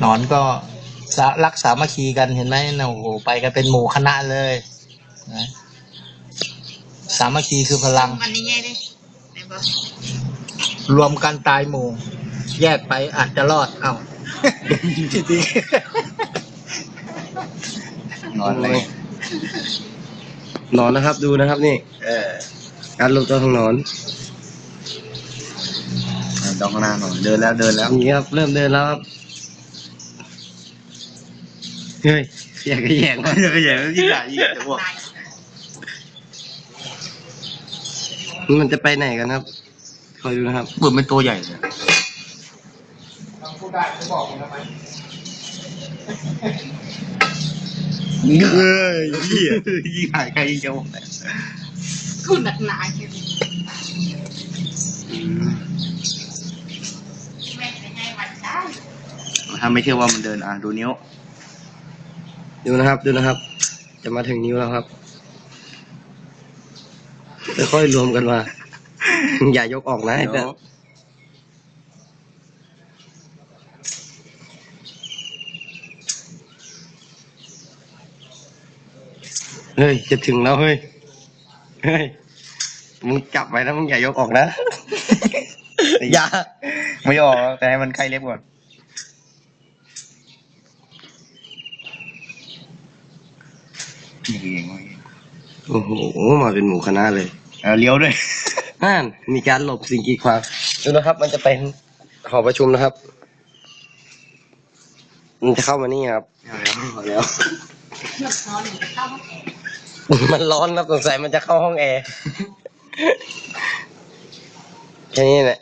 หนอนก็สารักสามัคคีกันเห็นไหมนะโอ้โหไปกันเป็นหมู่คณะเลยนะสามัคคีคือพลังมันนี่ไงดิไหนบอกรวมกันตายหมู่ แยกไปอาจจะรอด เอ้าจริงนอนเลยหนอนนะครับดูนะครับนี่ เออการลงตัวของหนอนดองข้างหน้าหน่อยเดินแล้วเดินแล้วนี่ครับเริ่มเดินแล้วครับ เฮ้ยอยากจะแยงไม่มาใช่ไม่ใช่ยิ่งใหญ่ยิ่งใหญ่จะบอกตายมันจะไปไหนกันครับ คอยดูนะครับเบื่อเป็นตัวใหญ่เลยพูดได้จะบอกทำไมเฮ้ยยิ่งยิ่งหายใครยิ่งจะบอกกูหนักหนาแค่นี้แม่จะให้มันได้ถ้าไม่เชื่อว่ามันเดินอะดูนิ้ว ดูนะครับดูนะครับ จะมาถึงนิ้วแล้วครับค่อยๆรวมกันมา อย่ายกออกนะไอ้เพื่อนเฮ้ย จะถึงแล้วเฮ้ย เฮ้ย มึงจับไว้นะมึงอย่ายกออกนะ อย่า ไม่ออก แต่ให้มันใกล้เล็บก่อน นี่คืออย่างไรโอ้โห มาเป็นหมู่คณะเลยเออเลี้ยวด้วยอ่านมีการหลบสิ่งกีดขวางดูนะครับ มันจะเป็นหอประชุมนะครับ มันจะเข้ามานี่ครับเอาแล้วเอาแล้วหนักนอนหนูจะเข้าห้องแอร์มันร้อนครับสงสัยมันจะเข้าห้องแอร์ แค่นี้แหละ